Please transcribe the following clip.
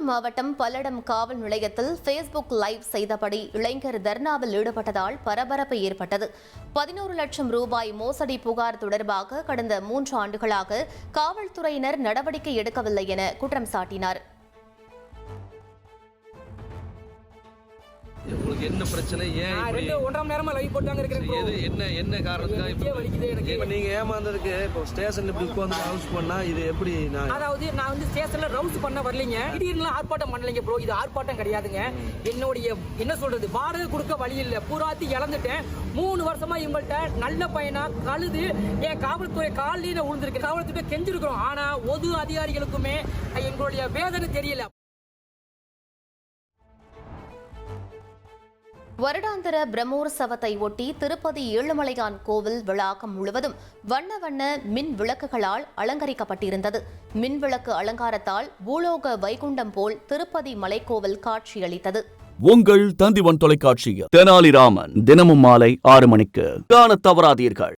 கடலூர் மாவட்டம் பல்லடம் காவல் நிலையத்தில் ஃபேஸ்புக் லைவ் செய்தபடி இளைஞர் தர்ணாவில் ஈடுபட்டதால் பரபரப்பு ஏற்பட்டது. பதினோரு லட்சம் ரூபாய் மோசடி புகார் தொடர்பாக கடந்த மூன்று ஆண்டுகளாக காவல்துறையினர் நடவடிக்கை எடுக்கவில்லை என குற்றம் சாட்டினார். உங்களுக்கு என்ன பிரச்சனை? ஏன் ரெண்டு ஒன்றரை மணி நேரமா லைவ் போட்டாங்க இருக்கிறேன். எது என்ன என்ன காரணத்துக்காக நெஞ்சே வலிக்குது எனக்கு. இப்ப நீங்க ஏமாந்ததுக்கு இப்போ ஸ்டேஷன்ல இப்படி உட்கார்ந்து ஹவுஸ் பண்ணா இது எப்படி நான் அதாவது நான் வந்து ஸ்டேஷன்ல ரவுஸ் பண்ண வரலைங்க. திடீர்னு ஆர்ப்பாட்டம் பண்ணலைங்க ப்ரோ இது ஆர்ப்பாட்டம் கிடையாதுங்க. என்னுடைய என்ன சொல்றது? வாடகை கொடுக்க வழி இல்ல. பூராத்தி இழந்துட்டேன். மூணு வருஷமா இவங்கள்ட்ட நல்ல பையனா கழுது என் காவல்துறை காலையில விழுந்திருக்கு காவல்துறை கெஞ்சிருக்கிறோம். ஆனா பொது அதிகாரிகளுக்குமே எங்களுடைய வேதனை தெரியல. வருடாந்திர பிரம்மோற்சவத்தை ஒட்டி திருப்பதி ஏழுமலையான் கோவில் விளாகம் முழுவதும் வண்ண வண்ண மின் விளக்குகளால் அலங்கரிக்கப்பட்டிருந்தது. மின் விளக்கு அலங்காரத்தால் பூலோக வைகுண்டம் போல் திருப்பதி மலைக்கோவில் காட்சியளித்தது. உங்கள் தந்திவன் தொலைக்காட்சியில் தெனாலிராமன் தினமும் மாலை ஆறு மணிக்கு. காண தவறாதீர்கள்.